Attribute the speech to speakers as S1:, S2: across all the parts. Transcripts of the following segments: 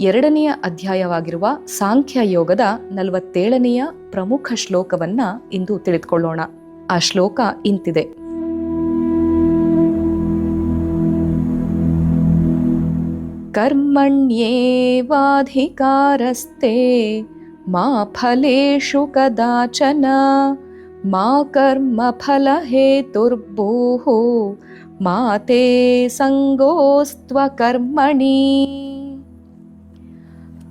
S1: ಎರಡನೆಯ ಅಧ್ಯಾಯವಾಗಿರುವ ಸಾಂಖ್ಯ ಯೋಗದ ನಲವತ್ತೇಳನೆಯ ಪ್ರಮುಖ ಶ್ಲೋಕವನ್ನ ಇಂದು ತಿಳಿದುಕೊಳ್ಳೋಣ. ಆ ಶ್ಲೋಕ ಇಂತಿದೆ. ಕರ್ಮಣ್ಯೇವಾಧಿಕಾರಸ್ತೆ ಮಾ ಫಲೇಶು ಕದಾಚನ, ಮಾ ಕರ್ಮ ಫಲ ಮಾತೇ ಸಂಗೋಸ್ತ್ವ ಕರ್ಮಣೀ.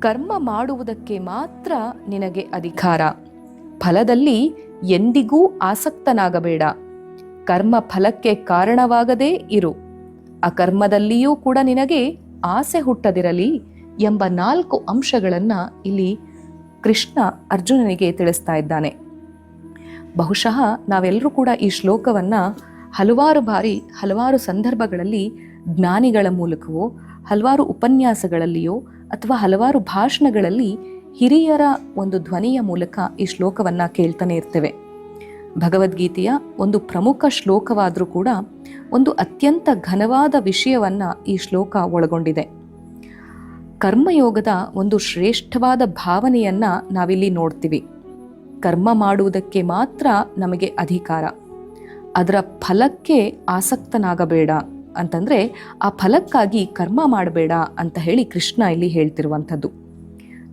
S1: ಕರ್ಮ ಮಾಡುವುದಕ್ಕೆ ಮಾತ್ರ ನಿನಗೆ ಅಧಿಕಾರ. ಫಲದಲ್ಲಿ ಎಂದಿಗೂ ಆಸಕ್ತನಾಗಬೇಡ. ಕರ್ಮ ಫಲಕ್ಕೆ ಕಾರಣವಾಗದೇ ಇರು. ಅಕರ್ಮದಲ್ಲಿಯೂ ಕೂಡ ನಿನಗೆ ಆಸೆ ಹುಟ್ಟದಿರಲಿ ಎಂಬ ನಾಲ್ಕು ಅಂಶಗಳನ್ನು ಇಲ್ಲಿ ಕೃಷ್ಣ ಅರ್ಜುನನಿಗೆ ತಿಳಿಸ್ತಾ ಇದ್ದಾನೆ. ಬಹುಶಃ ನಾವೆಲ್ಲರೂ ಕೂಡ ಈ ಶ್ಲೋಕವನ್ನ ಹಲವಾರು ಬಾರಿ, ಹಲವಾರು ಸಂದರ್ಭಗಳಲ್ಲಿ ಜ್ಞಾನಿಗಳ ಮೂಲಕವೋ ಹಲವಾರು ಉಪನ್ಯಾಸಗಳಲ್ಲಿಯೋ ಅಥವಾ ಹಲವಾರು ಭಾಷಣಗಳಲ್ಲಿ ಹಿರಿಯರ ಒಂದು ಧ್ವನಿಯ ಮೂಲಕ ಈ ಶ್ಲೋಕವನ್ನು ಕೇಳ್ತಾನೆ ಇರ್ತೇವೆ. ಭಗವದ್ಗೀತೆಯ ಒಂದು ಪ್ರಮುಖ ಶ್ಲೋಕವಾದರೂ ಕೂಡ ಒಂದು ಅತ್ಯಂತ ಘನವಾದ ವಿಷಯವನ್ನು ಈ ಶ್ಲೋಕ ಒಳಗೊಂಡಿದೆ. ಕರ್ಮಯೋಗದ ಒಂದು ಶ್ರೇಷ್ಠವಾದ ಭಾವನೆಯನ್ನು ನಾವಿಲ್ಲಿ ನೋಡ್ತೀವಿ. ಕರ್ಮ ಮಾಡುವುದಕ್ಕೆ ಮಾತ್ರ ನಮಗೆ ಅಧಿಕಾರ. ಅದರ ಫಲಕ್ಕೆ ಆಸಕ್ತನಾಗಬೇಡ. ಅಂತಂದ್ರೆ ಆ ಫಲಕ್ಕಾಗಿ ಕರ್ಮ ಮಾಡಬೇಡ ಅಂತ ಹೇಳಿ ಕೃಷ್ಣ ಇಲ್ಲಿ ಹೇಳ್ತಿರುವಂಥದ್ದು.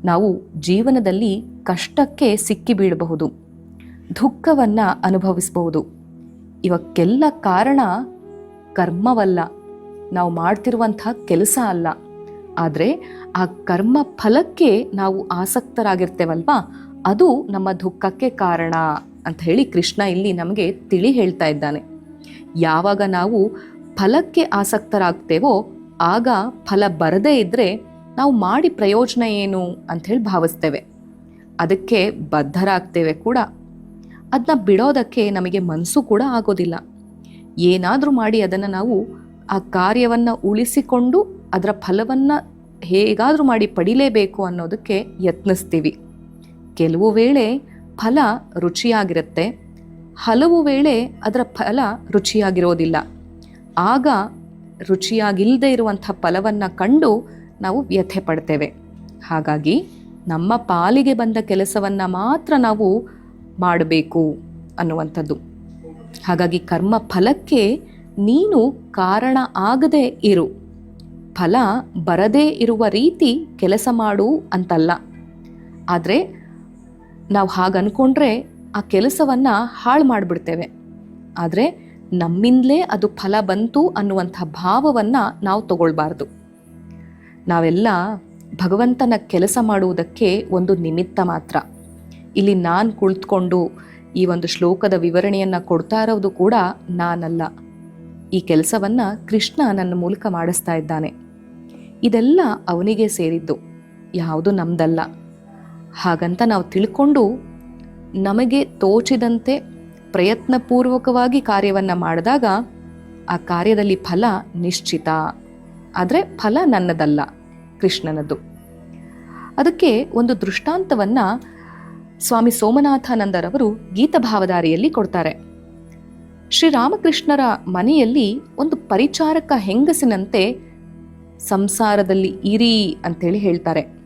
S1: ನಾವು ಜೀವನದಲ್ಲಿ ಕಷ್ಟಕ್ಕೆ ಸಿಕ್ಕಿ ಬೀಳಬಹುದು, ದುಃಖವನ್ನ ಅನುಭವಿಸಬಹುದು. ಇವಕ್ಕೆಲ್ಲ ಕಾರಣ ಕರ್ಮವಲ್ಲ, ನಾವು ಮಾಡ್ತಿರುವಂಥ ಕೆಲಸ ಅಲ್ಲ. ಆದರೆ ಆ ಕರ್ಮ ಫಲಕ್ಕೆ ನಾವು ಆಸಕ್ತರಾಗಿರ್ತೇವಲ್ವಾ? ಅದು ನಮ್ಮ ದುಃಖಕ್ಕೆ ಕಾರಣ ಅಂತ ಹೇಳಿ ಕೃಷ್ಣ ಇಲ್ಲಿ ನಮಗೆ ತಿಳಿ ಹೇಳ್ತಾ ಇದ್ದಾನೆ. ಯಾವಾಗ ನಾವು ಫಲಕ್ಕೆ ಆಸಕ್ತರಾಗ್ತೇವೋ, ಆಗ ಫಲ ಬರದೇ ಇದ್ರೆ ನಾವು ಮಾಡಿ ಪ್ರಯೋಜನ ಏನು ಅಂತ ಹೇಳಿ ಭಾವಿಸ್ತೇವೆ. ಅದಕ್ಕೆ ಬದ್ಧರಾಗ್ತೇವೆ ಕೂಡ. ಅದನ್ನ ಬಿಡೋದಕ್ಕೆ ನಮಗೆ ಮನಸ್ಸು ಕೂಡ ಆಗೋದಿಲ್ಲ. ಏನಾದರೂ ಮಾಡಿ ಅದನ್ನು ನಾವು ಆ ಕಾರ್ಯವನ್ನು ಉಳಿಸಿಕೊಂಡು ಅದರ ಫಲವನ್ನು ಹೇಗಾದರೂ ಮಾಡಿ ಪಡಿಲೇಬೇಕು ಅನ್ನೋದಕ್ಕೆ ಯತ್ನಿಸ್ತೀವಿ. ಕೆಲವು ವೇಳೆ ಫಲ ರುಚಿಯಾಗಿರುತ್ತೆ, ಹಲವು ವೇಳೆ ಅದರ ಫಲ ರುಚಿಯಾಗಿರೋದಿಲ್ಲ. ಆಗ ರುಚಿಯಾಗಿಲ್ಲದೆ ಇರುವಂಥ ಫಲವನ್ನು ಕಂಡು ನಾವು ವ್ಯಥೆ ಪಡ್ತೇವೆ. ಹಾಗಾಗಿ ನಮ್ಮ ಪಾಲಿಗೆ ಬಂದ ಕೆಲಸವನ್ನು ಮಾತ್ರ ನಾವು ಮಾಡಬೇಕು ಅನ್ನುವಂಥದ್ದು. ಹಾಗಾಗಿ ಕರ್ಮ ಫಲಕ್ಕೆ ನೀನು ಕಾರಣ ಆಗದೆ ಇರು. ಫಲ ಬರದೇ ಇರುವ ರೀತಿ ಕೆಲಸ ಮಾಡು ಅಂತಲ್ಲ. ಆದರೆ ನಾವು ಹಾಗೆ ಅಂದ್ಕೊಂಡ್ರೆ ಆ ಕೆಲಸವನ್ನು ಹಾಳು ಮಾಡಿಬಿಡ್ತೇವೆ. ಆದರೆ ನಮ್ಮಿಂದಲೇ ಅದು ಫಲ ಬಂತು ಅನ್ನುವಂಥ ಭಾವವನ್ನು ನಾವು ತಗೊಳ್ಬಾರ್ದು. ನಾವೆಲ್ಲ ಭಗವಂತನ ಕೆಲಸ ಮಾಡುವುದಕ್ಕೆ ಒಂದು ನಿಮಿತ್ತ ಮಾತ್ರ. ಇಲ್ಲಿ ನಾನು ಕುಳಿತುಕೊಂಡು ಈ ಒಂದು ಶ್ಲೋಕದ ವಿವರಣೆಯನ್ನು ಕೊಡ್ತಾ ಇರೋದು ಕೂಡ ನಾನಲ್ಲ. ಈ ಕೆಲಸವನ್ನು ಕೃಷ್ಣ ನನ್ನ ಮೂಲಕ ಮಾಡಿಸ್ತಾ ಇದ್ದಾನೆ. ಇದೆಲ್ಲ ಅವನಿಗೆ ಸೇರಿದ್ದು, ಯಾವುದು ನಮ್ದಲ್ಲ. ಹಾಗಂತ ನಾವು ತಿಳ್ಕೊಂಡು ನಮಗೆ ತೋಚಿದಂತೆ ಪ್ರಯತ್ನಪೂರ್ವಕವಾಗಿ ಕಾರ್ಯವನ್ನು ಮಾಡಿದಾಗ ಆ ಕಾರ್ಯದಲ್ಲಿ ಫಲ ನಿಶ್ಚಿತ. ಆದರೆ ಫಲ ನನ್ನದಲ್ಲ, ಕೃಷ್ಣನದ್ದು. ಅದಕ್ಕೆ ಒಂದು ದೃಷ್ಟಾಂತವನ್ನು ಸ್ವಾಮಿ ಸೋಮನಾಥಾನಂದರವರು ಗೀತಭಾವಧಾರಿಯಲ್ಲಿ ಕೊಡ್ತಾರೆ. ಶ್ರೀರಾಮಕೃಷ್ಣರ ಮನೆಯಲ್ಲಿ ಒಂದು ಪರಿಚಾರಕ ಹೆಂಗಸಿನಂತೆ ಸಂಸಾರದಲ್ಲಿ ಇರಿ ಅಂತೇಳಿ ಹೇಳ್ತಾರೆ.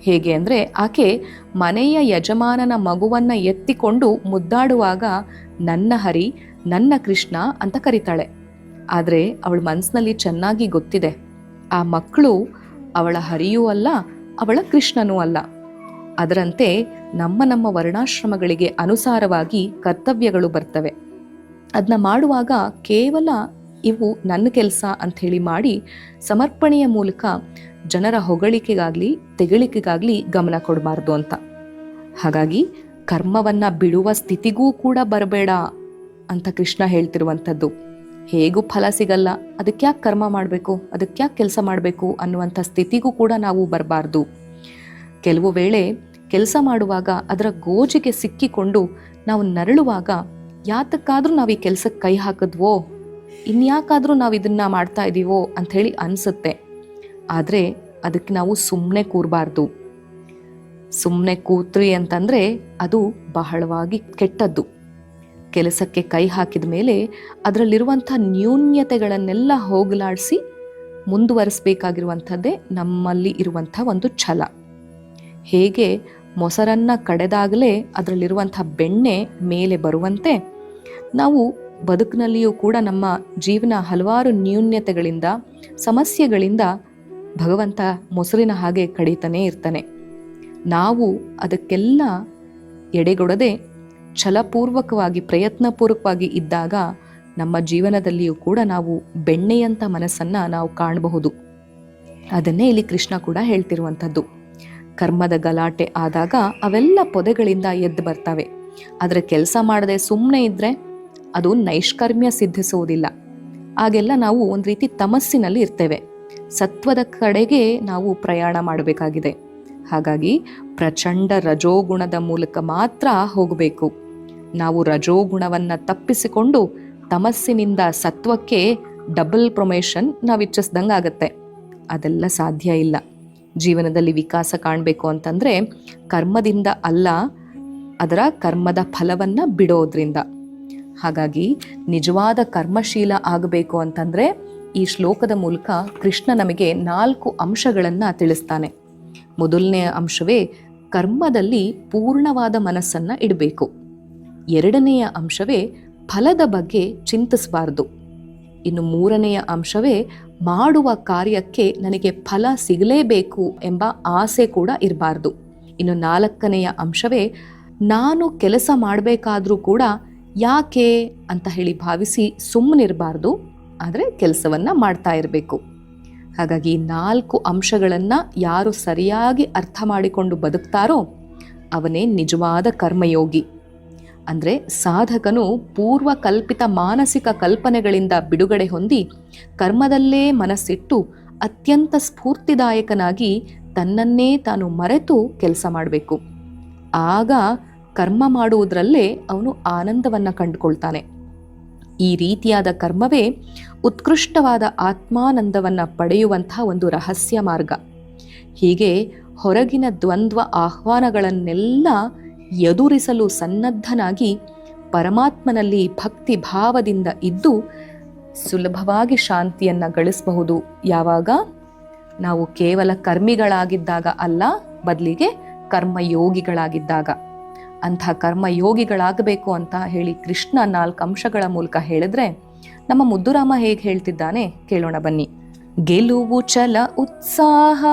S1: ಹೇಗೆ ಅಂದರೆ ಆಕೆ ಮನೆಯ ಯಜಮಾನನ ಮಗುವನ್ನ ಎತ್ತಿಕೊಂಡು ಮುದ್ದಾಡುವಾಗ, ನನ್ನ ಹರಿ, ನನ್ನ ಕೃಷ್ಣ ಅಂತ ಕರೀತಾಳೆ. ಆದರೆ ಅವಳ ಮನಸ್ಸಿನಲ್ಲಿ ಚೆನ್ನಾಗಿ ಗೊತ್ತಿದೆ. ಆ ಮಕ್ಕಳು ಅವಳ ಹರಿಯೂ ಅಲ್ಲ, ಅವಳ ಕೃಷ್ಣನೂ ಅಲ್ಲ. ಅದರಂತೆ ನಮ್ಮ ನಮ್ಮ ವರ್ಣಾಶ್ರಮಗಳಿಗೆ ಅನುಸಾರವಾಗಿ ಕರ್ತವ್ಯಗಳು ಬರ್ತವೆ. ಅದನ್ನ ಮಾಡುವಾಗ ಕೇವಲ ಇವು ನನ್ನ ಕೆಲಸ ಅಂಥೇಳಿ ಮಾಡಿ ಸಮರ್ಪಣೆಯ ಮೂಲಕ ಜನರ ಹೊಗಳಿಕೆಗಾಗ್ಲಿ ತೆಗಳಿಕೆಗಾಗ್ಲಿ ಗಮನ ಕೊಡಬಾರ್ದು ಅಂತ. ಹಾಗಾಗಿ ಕರ್ಮವನ್ನ ಬಿಡುವ ಸ್ಥಿತಿಗೂ ಕೂಡ ಬರಬೇಡ ಅಂತ ಕೃಷ್ಣ ಹೇಳ್ತಿರುವಂಥದ್ದು. ಹೇಗೂ ಫಲ ಸಿಗಲ್ಲ. ಅದಕ್ಕೆ ಯಾಕೆ ಕರ್ಮ ಮಾಡಬೇಕು? ಅದಕ್ಕೆ ಯಾಕೆ ಕೆಲಸ ಮಾಡಬೇಕು ಅನ್ನುವಂಥ ಸ್ಥಿತಿಗೂ ಕೂಡ ನಾವು ಬರಬಾರ್ದು. ಕೆಲವು ವೇಳೆ ಕೆಲಸ ಮಾಡುವಾಗ ಅದರ ಗೋಜಿಗೆ ಸಿಕ್ಕಿಕೊಂಡು ನಾವು ನರಳುವಾಗ ಯಾತಕ್ಕಾದರೂ ನಾವು ಈ ಕೆಲಸಕ್ಕೆ ಕೈ ಹಾಕಿದ್ವೋ? ಇನ್ಯಾಕಾದರೂ ನಾವು ಇದನ್ನು ಮಾಡ್ತಾ ಇದ್ದೀವೋ ಅಂಥೇಳಿ ಅನಿಸುತ್ತೆ. ಆದರೆ ಅದಕ್ಕೆ ನಾವು ಸುಮ್ಮನೆ ಕೂರಬಾರ್ದು. ಸುಮ್ಮನೆ ಕೂತ್ರಿ ಅಂತಂದರೆ ಅದು ಬಹಳವಾಗಿ ಕೆಟ್ಟದ್ದು. ಕೆಲಸಕ್ಕೆ ಕೈ ಹಾಕಿದ ಮೇಲೆ ಅದರಲ್ಲಿರುವಂಥ ನ್ಯೂನ್ಯತೆಗಳನ್ನೆಲ್ಲ ಹೋಗಲಾಡಿಸಿ ಮುಂದುವರಿಸಬೇಕಾಗಿರುವಂಥದ್ದೇ ನಮ್ಮಲ್ಲಿ ಇರುವಂಥ ಒಂದು ಛಲ. ಹೇಗೆ ಮೊಸರನ್ನ ಕಡೆದಾಗಲೇ ಅದರಲ್ಲಿರುವಂಥ ಬೆಣ್ಣೆ ಮೇಲೆ ಬರುವಂತೆ ನಾವು ಬದುಕಿನಲ್ಲಿಯೂ ಕೂಡ ನಮ್ಮ ಜೀವನ ಹಲವಾರು ನ್ಯೂನ್ಯತೆಗಳಿಂದ, ಸಮಸ್ಯೆಗಳಿಂದ ಭಗವಂತ ಮೊಸರಿನ ಹಾಗೆ ಕಡಿತಾನೇ ಇರ್ತಾನೆ. ನಾವು ಅದಕ್ಕೆಲ್ಲ ಎಡೆಗೊಡದೆ ಛಲಪೂರ್ವಕವಾಗಿ, ಪ್ರಯತ್ನಪೂರ್ವಕವಾಗಿ ಇದ್ದಾಗ ನಮ್ಮ ಜೀವನದಲ್ಲಿಯೂ ಕೂಡ ನಾವು ಬೆಣ್ಣೆಯಂಥ ಮನಸ್ಸನ್ನು ನಾವು ಕಾಣಬಹುದು. ಅದನ್ನೇ ಇಲ್ಲಿ ಕೃಷ್ಣ ಕೂಡ ಹೇಳ್ತಿರುವಂಥದ್ದು. ಕರ್ಮದ ಗಲಾಟೆ ಆದಾಗ ಅವೆಲ್ಲ ಪೊದೆಗಳಿಂದ ಎದ್ದು ಬರ್ತವೆ. ಆದರೆ ಕೆಲಸ ಮಾಡದೆ ಸುಮ್ಮನೆ ಇದ್ದರೆ ಅದು ನೈಷ್ಕರ್ಮ್ಯ ಸಿದ್ಧಿಸುವುದಿಲ್ಲ ಆಗೆಲ್ಲ ನಾವು ಒಂದು ರೀತಿ ತಮಸ್ಸಿನಲ್ಲಿ ಇರ್ತೇವೆ. ಸತ್ವದ ಕಡೆಗೆ ನಾವು ಪ್ರಯಾಣ ಮಾಡಬೇಕಾಗಿದೆ. ಹಾಗಾಗಿ ಪ್ರಚಂಡ ರಜೋಗುಣದ ಮೂಲಕ ಮಾತ್ರ ಹೋಗಬೇಕು. ನಾವು ರಜೋಗುಣವನ್ನು ತಪ್ಪಿಸಿಕೊಂಡು ತಮಸ್ಸಿನಿಂದ ಸತ್ವಕ್ಕೆ ಡಬಲ್ ಪ್ರೊಮೇಷನ್ ನಾವು ಇಚ್ಛಿಸ್ದಂಗೆ ಆಗತ್ತೆ ಅದೆಲ್ಲ ಸಾಧ್ಯ ಇಲ್ಲ. ಜೀವನದಲ್ಲಿ ವಿಕಾಸ ಕಾಣಬೇಕು ಅಂತಂದರೆ ಕರ್ಮದಿಂದ ಅಲ್ಲ, ಅದರ ಕರ್ಮದ ಫಲವನ್ನ ಬಿಡೋದ್ರಿಂದ. ಹಾಗಾಗಿ ನಿಜವಾದ ಕರ್ಮಶೀಲ ಆಗಬೇಕು ಅಂತಂದ್ರೆ ಈ ಶ್ಲೋಕದ ಮೂಲಕ ಕೃಷ್ಣ ನಮಗೆ ನಾಲ್ಕು ಅಂಶಗಳನ್ನು ತಿಳಿಸ್ತಾನೆ. ಮೊದಲನೆಯ ಅಂಶವೇ ಕರ್ಮದಲ್ಲಿ ಪೂರ್ಣವಾದ ಮನಸ್ಸನ್ನ ಇಡಬೇಕು. ಎರಡನೆಯ ಅಂಶವೇ ಫಲದ ಬಗ್ಗೆ ಚಿಂತಿಸಬಾರ್ದು. ಇನ್ನು ಮೂರನೆಯ ಅಂಶವೇ ಮಾಡುವ ಕಾರ್ಯಕ್ಕೆ ನನಗೆ ಫಲ ಸಿಗಲೇಬೇಕು ಎಂಬ ಆಸೆ ಕೂಡ ಇರಬಾರ್ದು. ಇನ್ನು ನಾಲ್ಕನೆಯ ಅಂಶವೇ ನಾನು ಕೆಲಸ ಮಾಡಬೇಕಾದ್ರೂ ಕೂಡ ಯಾಕೆ ಅಂತ ಹೇಳಿ ಭಾವಿಸಿ ಸುಮ್ಮನಿರಬಾರ್ದು ಆದರೆ ಕೆಲಸವನ್ನು ಮಾಡ್ತಾ ಇರಬೇಕು. ಹಾಗಾಗಿ ನಾಲ್ಕು ಅಂಶಗಳನ್ನು ಯಾರು ಸರಿಯಾಗಿ ಅರ್ಥ ಮಾಡಿಕೊಂಡು ಬದುಕ್ತಾರೋ ಅವನೇ ನಿಜವಾದ ಕರ್ಮಯೋಗಿ. ಅಂದರೆ ಸಾಧಕನು ಪೂರ್ವ ಕಲ್ಪಿತ ಮಾನಸಿಕ ಕಲ್ಪನೆಗಳಿಂದ ಬಿಡುಗಡೆ ಹೊಂದಿ ಕರ್ಮದಲ್ಲೇ ಮನಸ್ಸಿಟ್ಟು ಅತ್ಯಂತ ಸ್ಫೂರ್ತಿದಾಯಕನಾಗಿ ತನ್ನನ್ನೇ ತಾನು ಮರೆತು ಕೆಲಸ ಮಾಡಬೇಕು. ಆಗ ಕರ್ಮ ಮಾಡುವುದರಲ್ಲೇ ಅವನು ಆನಂದವನ್ನು ಕಂಡುಕೊಳ್ತಾನೆ. ಈ ರೀತಿಯಾದ ಕರ್ಮವೇ ಉತ್ಕೃಷ್ಟವಾದ ಆತ್ಮಾನಂದವನ್ನು ಪಡೆಯುವಂಥ ಒಂದು ರಹಸ್ಯ ಮಾರ್ಗ. ಹೀಗೆ ಹೊರಗಿನ ದ್ವಂದ್ವ ಆಹ್ವಾನಗಳನ್ನೆಲ್ಲ ಎದುರಿಸಲು ಸನ್ನದ್ಧನಾಗಿ ಪರಮಾತ್ಮನಲ್ಲಿ ಭಕ್ತಿ ಭಾವದಿಂದ ಇದ್ದು ಸುಲಭವಾಗಿ ಶಾಂತಿಯನ್ನು ಗಳಿಸಬಹುದು. ಯಾವಾಗ? ನಾವು ಕೇವಲ ಕರ್ಮಿಗಳಾಗಿದ್ದಾಗ ಅಲ್ಲ, ಬದಲಿಗೆ ಕರ್ಮಯೋಗಿಗಳಾಗಿದ್ದಾಗ. ಅಂಥ ಕರ್ಮಯೋಗಿಗಳಾಗಬೇಕು ಅಂತ ಹೇಳಿ ಕೃಷ್ಣ ನಾಲ್ಕು ಅಂಶಗಳ ಮೂಲಕ ಹೇಳಿದ್ರೆ, ನಮ್ಮ ಮುದ್ದುರಾಮ ಹೇಗೆ ಹೇಳ್ತಿದ್ದಾನೆ ಕೇಳೋಣ ಬನ್ನಿ. ಗೆಲುವು ಛಲ ಉತ್ಸಾಹ,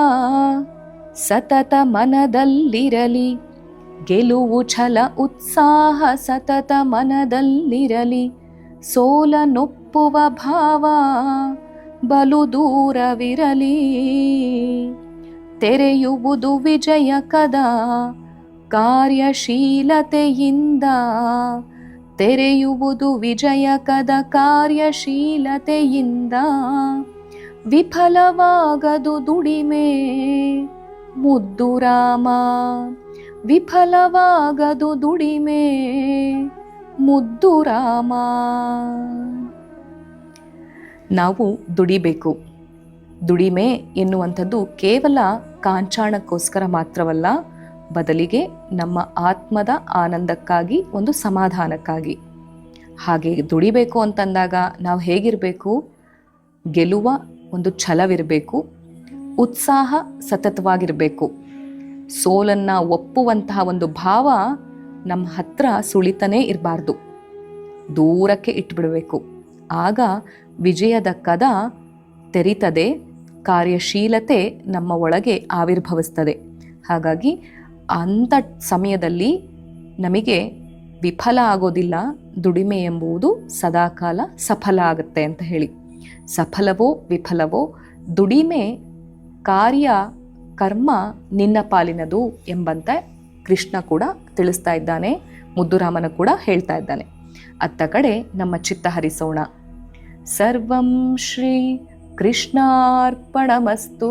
S1: ಸತತ ಮನದಲ್ಲಿರಲಿ. ಗೆಲುವು ಛಲ ಉತ್ಸಾಹ, ಸತತ ಮನದಲ್ಲಿರಲಿ. ಸೋಲನೊಪ್ಪುವ ಭಾವ, ಬಲು ದೂರವಿರಲಿ. ತೆರೆಯುವುದು ವಿಜಯ ಕದ ಕಾರ್ಯಶೀಲತೆಯಿಂದ ತೆರೆಯುವುದು ವಿಜಯಕದ ಕಾರ್ಯಶೀಲತೆಯಿಂದ. ವಿಫಲವಾಗದು ದುಡಿಮೆ ಮುದ್ದು ರಾಮ. ವಿಫಲವಾಗದು ದುಡಿಮೆ ಮುದ್ದು ರಾಮ. ನಾವು ದುಡಿಬೇಕು. ದುಡಿಮೆ ಎನ್ನುವಂಥದ್ದು ಕೇವಲ ಕಾಂಚಾಣಕ್ಕೋಸ್ಕರ ಮಾತ್ರವಲ್ಲ ಬದಲಿಗೆ ನಮ್ಮ ಆತ್ಮದ ಆನಂದಕ್ಕಾಗಿ, ಒಂದು ಸಮಾಧಾನಕ್ಕಾಗಿ. ಹಾಗೆ ದುಡಿಬೇಕು ಅಂತಂದಾಗ ನಾವು ಹೇಗಿರಬೇಕು? ಗೆಲುವ ಒಂದು ಛಲವಿರಬೇಕು. ಉತ್ಸಾಹ ಸತತವಾಗಿರಬೇಕು. ಸೋಲನ್ನು ಒಪ್ಪುವಂತಹ ಒಂದು ಭಾವ ನಮ್ಮ ಹತ್ರ ಸುಳಿತನೇ ಇರಬಾರ್ದು. ದೂರಕ್ಕೆ ಇಟ್ಬಿಡಬೇಕು. ಆಗ ವಿಜಯದ ಕದ ತೆರಿತದೆ, ಕಾರ್ಯಶೀಲತೆ ನಮ್ಮ ಒಳಗೆ ಆವಿರ್ಭವಿಸ್ತದೆ. ಹಾಗಾಗಿ ಅಂಥ ಸಮಯದಲ್ಲಿ ನಮಗೆ ವಿಫಲ ಆಗೋದಿಲ್ಲ, ದುಡಿಮೆ ಎಂಬುದು ಸದಾಕಾಲ ಸಫಲ ಆಗುತ್ತೆ ಅಂತ ಹೇಳಿ. ಸಫಲವೋ ವಿಫಲವೋ, ದುಡಿಮೆ ಕಾರ್ಯ ಕರ್ಮ ನಿನ್ನ ಪಾಲಿನದು ಎಂಬಂತೆ ಕೃಷ್ಣ ಕೂಡ ತಿಳಿಸ್ತಾ ಇದ್ದಾನೆ, ಮುದ್ದುರಾಮನ ಕೂಡ ಹೇಳ್ತಾ ಇದ್ದಾನೆ. ಅತ್ತ ಕಡೆ ನಮ್ಮ ಚಿತ್ತ ಹರಿಸೋಣ. ಸರ್ವಂ ಶ್ರೀ ಕೃಷ್ಣಾರ್ಪಣಮಸ್ತು.